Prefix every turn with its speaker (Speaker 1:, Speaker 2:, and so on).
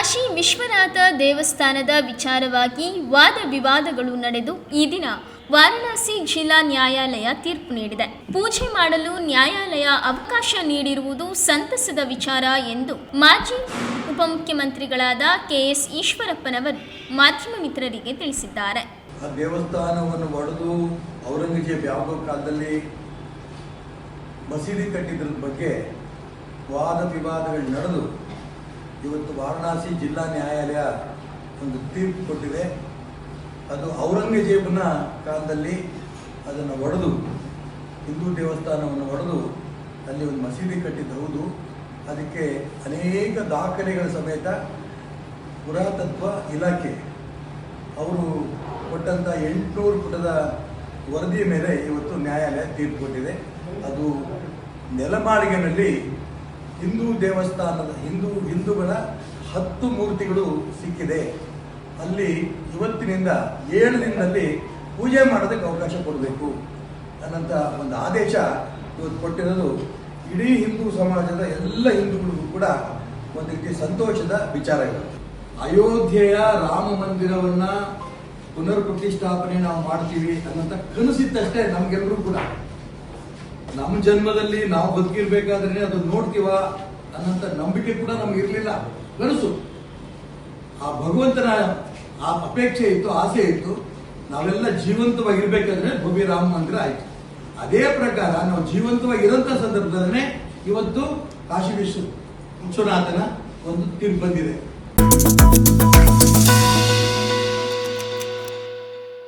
Speaker 1: ವಿಶ್ವನಾಥ ದೇವಸ್ಥಾನದ ವಿಚಾರವಾಗಿ ವಾದ ವಿವಾದಗಳು ನಡೆದು ಈ ದಿನ ವಾರಣಾಸಿ ಜಿಲ್ಲಾ ನ್ಯಾಯಾಲಯ ತೀರ್ಪು ನೀಡಿದೆ. ಪೂಜೆ ಮಾಡಲು ನ್ಯಾಯಾಲಯ ಅವಕಾಶ ನೀಡಿರುವುದು ಸಂತಸದ ವಿಚಾರ ಎಂದು ಮಾಜಿ ಉಪಮುಖ್ಯಮಂತ್ರಿಗಳಾದ ಕೆಎಸ್ ಈಶ್ವರಪ್ಪನವರು ಮಾಧ್ಯಮ ಮಿತ್ರರಿಗೆ ತಿಳಿಸಿದ್ದಾರೆ.
Speaker 2: ದೇವಸ್ಥಾನವನ್ನು ಒಡೆದು ಔರಂಗಜೇಬ್ ಯಾವ ಕಾಲದಲ್ಲಿ ಮಸೀದಿ ಕಟ್ಟಿದ್ರ ಬಗ್ಗೆ ವಾದ ವಿವಾದಗಳು ನಡೆದು ಇವತ್ತು ವಾರಣಾಸಿ ಜಿಲ್ಲಾ ನ್ಯಾಯಾಲಯ ಒಂದು ತೀರ್ಪು ಕೊಟ್ಟಿದೆ. ಅದು ಔರಂಗಜೇಬನ ಕಾಲದಲ್ಲಿ ಅದನ್ನು ಒಡೆದು, ಹಿಂದೂ ದೇವಸ್ಥಾನವನ್ನು ಒಡೆದು ಅಲ್ಲಿ ಒಂದು ಮಸೀದಿ ಕಟ್ಟಿದ್ದು ಹೌದು. ಅದಕ್ಕೆ ಅನೇಕ ದಾಖಲೆಗಳ ಸಮೇತ ಪುರಾತತ್ವ ಇಲಾಖೆ ಅವರು ಕೊಟ್ಟಂಥ ಎಂಟುನೂರು ಪುಟದ ವರದಿಯ ಮೇಲೆ ಇವತ್ತು ನ್ಯಾಯಾಲಯ ತೀರ್ಪು ಕೊಟ್ಟಿದೆ. ಅದು ನೆಲಮಾಳಿಗೆನಲ್ಲಿ ಹಿಂದೂ ದೇವಸ್ಥಾನದ, ಹಿಂದೂ ಹಿಂದೂಗಳ ಹತ್ತು ಮೂರ್ತಿಗಳು ಸಿಕ್ಕಿದೆ. ಅಲ್ಲಿ ಇವತ್ತಿನಿಂದ ಏಳು ದಿನದಲ್ಲಿ ಪೂಜೆ ಮಾಡೋದಕ್ಕೆ ಅವಕಾಶ ಕೊಡಬೇಕು. ಅನ್ನಂಥ ಒಂದು ಆದೇಶ ಇವತ್ತು ಕೊಟ್ಟಿರೋದು. ಇಡೀ ಹಿಂದೂ ಸಮಾಜದ ಎಲ್ಲ ಹಿಂದೂಗಳಿಗೂ ಕೂಡ ಒಂದು ರೀತಿ ಸಂತೋಷದ ವಿಚಾರ ಇದೆ. ಅಯೋಧ್ಯೆಯ ರಾಮ ಮಂದಿರವನ್ನ ಪುನರ್ ಪ್ರತಿಷ್ಠಾಪನೆ ನಾವು ಮಾಡ್ತೀವಿ ಅನ್ನೋಂಥ ಕನಸಿತ್ತಷ್ಟೇ ನಮಗೆಲ್ಲರೂ ಕೂಡ. ನಮ್ಮ ಜನ್ಮದಲ್ಲಿ ನಾವು ಬದುಕಿರ್ಬೇಕಾದ್ರೆ ಅದು ನೋಡ್ತೀವ ಅನ್ನೋಂಥ ನಂಬಿಕೆ ಕೂಡ ನಮ್ಗೆ ಇರಲಿಲ್ಲ. ಕನಸು ಆ ಭಗವಂತನ ಆ ಅಪೇಕ್ಷೆ ಇತ್ತು, ಆಸೆ ಇತ್ತು. ನಾವೆಲ್ಲ ಜೀವಂತವಾಗಿರ್ಬೇಕಾದ್ರೆ ಭವ್ಯ ರಾಮ ಮಂದಿರ ಆಯ್ತು. ಅದೇ ಪ್ರಕಾರ ನಾವು ಜೀವಂತವಾಗಿರೋಂಥ ಸಂದರ್ಭದಲ್ಲೇ ಇವತ್ತು ಕಾಶಿ ವಿಶ್ವ ವಿಶ್ವನಾಥನ ಒಂದು ತೀರ್ಪು ಬಂದಿದೆ.